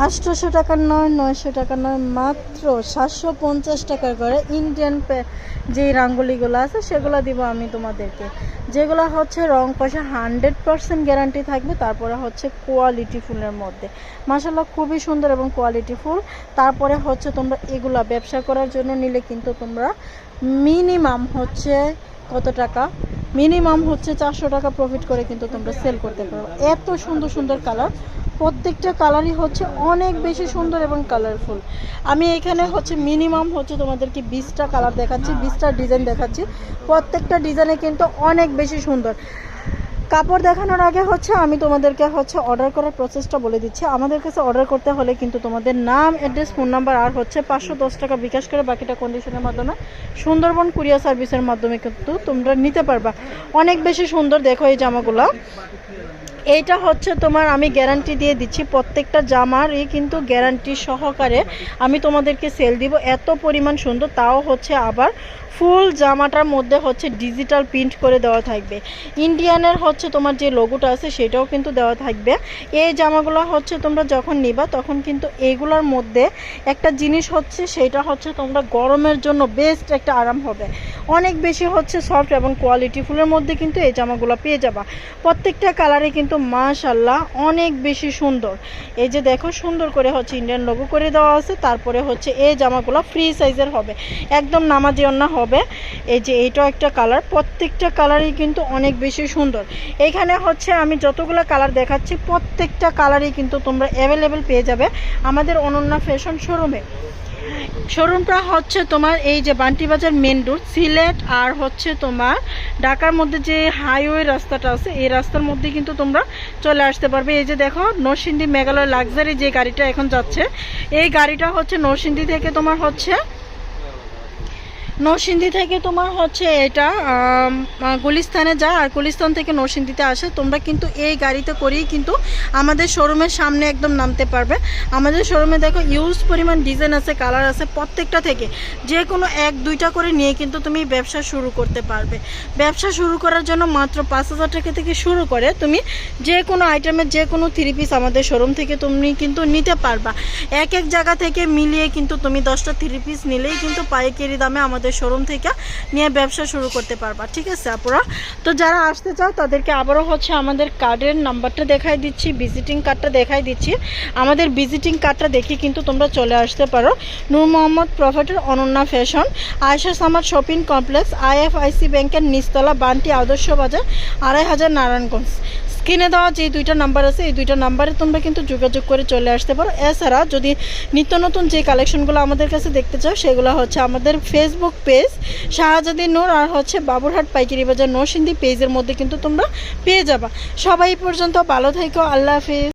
আটশোশো টাকার নয়, নয়শো টাকা নয়, মাত্র সাতশো পঞ্চাশ টাকা করে ইন্ডিয়ান যে রাঙ্গুলিগুলো আছে, সেগুলো দিব আমি তোমাদেরকে। যেগুলো হচ্ছে রং কষা হান্ড্রেড পারসেন্ট গ্যারান্টি থাকবে, তারপরে হচ্ছে কোয়ালিটি ফুলের মধ্যে। মাসাল্লাহ খুবই সুন্দর এবং কোয়ালিটি ফুল। তারপরে হচ্ছে তোমরা এগুলা ব্যবসা করার জন্য নিলে কিন্তু তোমরা মিনিমাম হচ্ছে কত টাকা? মিনিমাম হচ্ছে চারশো টাকা প্রফিট করে কিন্তু তোমরা সেল করতে পারো। এত সুন্দর সুন্দর কালার প্রত্যেকটা কালারই হচ্ছে অনেক বেশি সুন্দর এবং কালারফুল আমি এখানে হচ্ছে মিনিমাম হচ্ছে তোমাদেরকে বিশটা কালার দেখাচ্ছি, বিশটা ডিজাইন দেখাচ্ছি। প্রত্যেকটা ডিজাইনে কিন্তু অনেক বেশি সুন্দর। কাপড় দেখানোর আগে হচ্ছে আমি তোমাদেরকে হচ্ছে অর্ডার করার প্রসেসটা বলে দিচ্ছি। আমাদের কাছে অর্ডার করতে হলে কিন্তু তোমাদের নাম অ্যাড্রেস ফোন নাম্বার আর হচ্ছে পাঁচশো দশ টাকা বিকাশ করে বাকিটা কন্ডিশনের মাধ্যমে সুন্দরবন কুরিয়ার সার্ভিসের মাধ্যমে কিন্তু তোমরা নিতে পারবা। অনেক বেশি সুন্দর দেখো এই জামাগুলো। এইটা হচ্ছে তোমার আমি গ্যারান্টি দিয়ে দিচ্ছি, প্রত্যেকটা জামারই কিন্তু গ্যারান্টি সহকারে আমি তোমাদেরকে সেল দিব। এত পরিমাণ সুন্দর, তাও হচ্ছে আবার ফুল জামাটার মধ্যে হচ্ছে ডিজিটাল প্রিন্ট করে দেওয়া থাকবে। ইন্ডিয়ানের হচ্ছে তোমার যে লোগোটা আছে, সেটাও কিন্তু দেওয়া থাকবে। এই জামাগুলো হচ্ছে তোমরা যখন নিবা, তখন কিন্তু এইগুলোর মধ্যে একটা জিনিস হচ্ছে, সেটা হচ্ছে তোমরা গরমের জন্য বেস্ট একটা আরাম হবে। অনেক বেশি হচ্ছে সফট এবং কোয়ালিটি ফুলের মধ্যে কিন্তু এই জামাগুলো পেয়ে যাবা। প্রত্যেকটা কালারে কিন্তু মাশাল্লাহ অনেক বেশি সুন্দর। এই যে দেখো, সুন্দর করে হচ্ছে ইন্ডিয়ান লোগো করে দেওয়া আছে। তারপরে হচ্ছে এই জামাগুলো ফ্রি সাইজের হবে। একদম নামাজি অন্যা হবে। এই যে এইটাও একটা কালার প্রত্যেকটা কালারই কিন্তু অনেক বেশি সুন্দর। এখানে হচ্ছে আমি যতগুলো কালার দেখাচ্ছি, প্রত্যেকটা কালারই কিন্তু তোমরা অ্যাভেলেবেল পেয়ে যাবে আমাদের অনন্যা ফ্যাশন শোরুমে শোরুমটা হচ্ছে তোমার এই যে বান্টি বাজার মেন রোড, সিলেট আর হচ্ছে তোমার ঢাকার মধ্যে যে হাইওয়ে রাস্তাটা আছে, এই রাস্তার মধ্যে কিন্তু তোমরা চলে আসতে পারবে। এই যে দেখো, নরসিংদী মেঘালয় লাক্সারি যে গাড়িটা এখন যাচ্ছে, এই গাড়িটা হচ্ছে নরসিংদী থেকে তোমার হচ্ছে নরসিংদী থেকে তোমার হচ্ছে এটা গুলিস্তানে যায় আর গুলিস্তান থেকে নরসিংদীতে আসে। তোমরা কিন্তু এই গাড়িতে করেই কিন্তু আমাদের শোরুমের সামনে একদম নামতে পারবে। আমাদের শোরুমে দেখো ইউজ পরিমাণ ডিজাইন আছে কালার আছে প্রত্যেকটা থেকে। যে কোনো এক, দুইটা করে নিয়ে কিন্তু তুমি ব্যবসা শুরু করতে পারবে। ব্যবসা শুরু করার জন্য মাত্র পাঁচ হাজার টাকা থেকে শুরু করে তুমি যে কোনো আইটেমের যে কোনো থ্রি পিস আমাদের শোরুম থেকে তুমি কিন্তু নিতে পারবা। এক এক জায়গা থেকে মিলিয়ে কিন্তু তুমি দশটা থ্রি পিস নিলেই কিন্তু পাইকারি দামে আমাদের শোরুম থেকে নিয়ে ব্যবসা শুরু করতে পারবা। ঠিক আছে, আপুরা? তো যারা আসতে চাও, তাদেরকে আবারও হচ্ছে আমাদের কার্ডের নাম্বারটা দেখাই দিচ্ছি ভিজিটিং কার্ডটা দেখাই দিচ্ছি। আমাদের ভিজিটিং কার্ডটা দেখে কিন্তু তোমরা চলে আসতে পারো। Noor Mohammad প্রফেটের Ananya fashion Ayesha summer shopping complex, IFIC ব্যাংকের নিচতলা বান্টি আদর্শ বাজার, আড়াই হাজার নারায়ণগঞ্জ। স্ক্রিনে দেওয়া যে দুইটা নাম্বার আছে, এই দুইটা নাম্বারে তোমরা কিন্তু যোগাযোগ করে চলে আসতে পারো। এছাড়া যদি নিত্য নতুন যে কালেকশনগুলো আমাদের কাছে দেখতে চাও, সেগুলো হচ্ছে আমাদের ফেসবুক পেজ শাহজাদিন নূর, আর হচ্ছে বাবুরহাট পাইকারি বাজার নরসিন্দি পেজের মধ্যে কিন্তু তোমরা পেয়ে যাবা। সবাই পর্যন্ত ভালো থাকো, আল্লাহ হাফিজ।